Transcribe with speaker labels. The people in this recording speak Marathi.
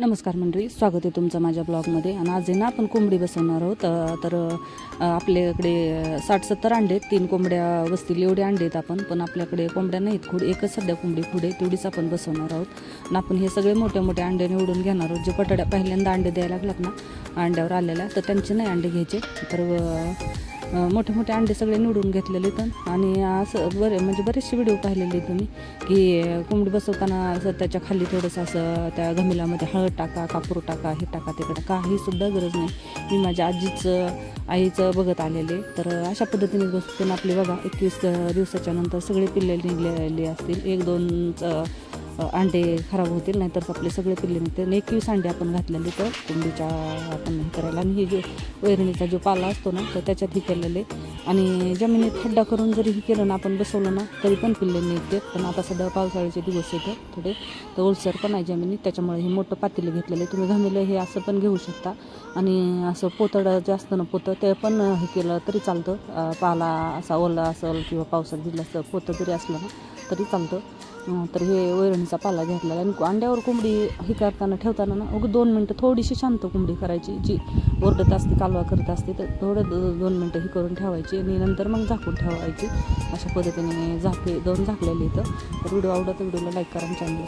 Speaker 1: नमस्कार मंडळी स्वागत आहे तुमचं माझ्या ब्लॉगमध्ये. आणि आज आहे ना आपण कोंबडी बसवणार आहोत. तर आपल्याकडे साठ सत्तर अंडे आहेत. तीन कोंबड्या बसतील एवढे अंडे आहेत आपण. पण आपल्याकडे कोंबड्या नाहीत. खूड एकच सध्या कोंबडी पुढे तेवढीच आपण बसवणार आहोत. आणि आपण हे सगळे मोठे मोठे अंडे निवडून घेणार आहोत. जे पटड्या पहिल्यांदा अंडे द्यायला लागलात ना अंड्यावर आलेल्या तर त्यांचे नाही अंडे घ्यायचे. तर मोठे मोठे अंडे सगळे निवडून घेतलेले आहेत आणि असं बरे म्हणजे बरेचसे व्हिडिओ पाहिलेले तुम्ही की कोंबडी बसवताना असं त्याच्याखाली थोडंसं असं त्या घमिलामध्ये हळद टाका कापूर टाका हे टाका तिकडं काही सुद्धा गरज नाही. मी माझ्या आजीचं आईचं बघत आलेले. तर अशा पद्धतीने बसते आपली बघा एकवीस दिवसाच्या नंतर सगळे पिल्ले निघलेले असतील. एक दोन अंडे खराब होतील नाहीतर आपले सगळे पिल्ले निघते आणि एकवीस अंडे आपण घातलेले तर कोंबडीच्या आपण हे करायला आणि हे जे वैरणीचा जो पाला असतो ना तर त्याच्यात हे केलेले. आणि जमिनीत खड्डा करून जरी हे केलं ना आपण बसवलं ना तरी पण पिल्ले निघते पण आता सध्या पावसाळ्याचे दिवस येते थोडे. तर ओलसर पण आहे जमिनीत त्याच्यामुळे हे मोठं पातेलं घेतलेलं आहे. तुम्ही घमेलं हे असं पण घेऊ शकता. आणि असं पोतडं जे असतं ना पोतं ते पण हे केलं तरी चालतं. पाला असा ओला असेल किंवा पावसात भिजलं असं पोतं जरी असलं ना तरी चालतं. तर हे वैरणीचा पाला घेतलेला आणि अंड्यावर कोंबडी हे करताना ठेवताना ना अगं दोन मिनटं थोडीशी शांत कोंबडी करायची जी ओरडत असते कालवा करत असते तर थोडं दोन मिनटं हे करून ठेवायची आणि नंतर मग झाकून ठेवायची. अशा पद्धतीने झाके दोन झाकलेले इथं. तर व्हिडिओ आवडत व्हिडिओला लाईक करा आणि चॅनल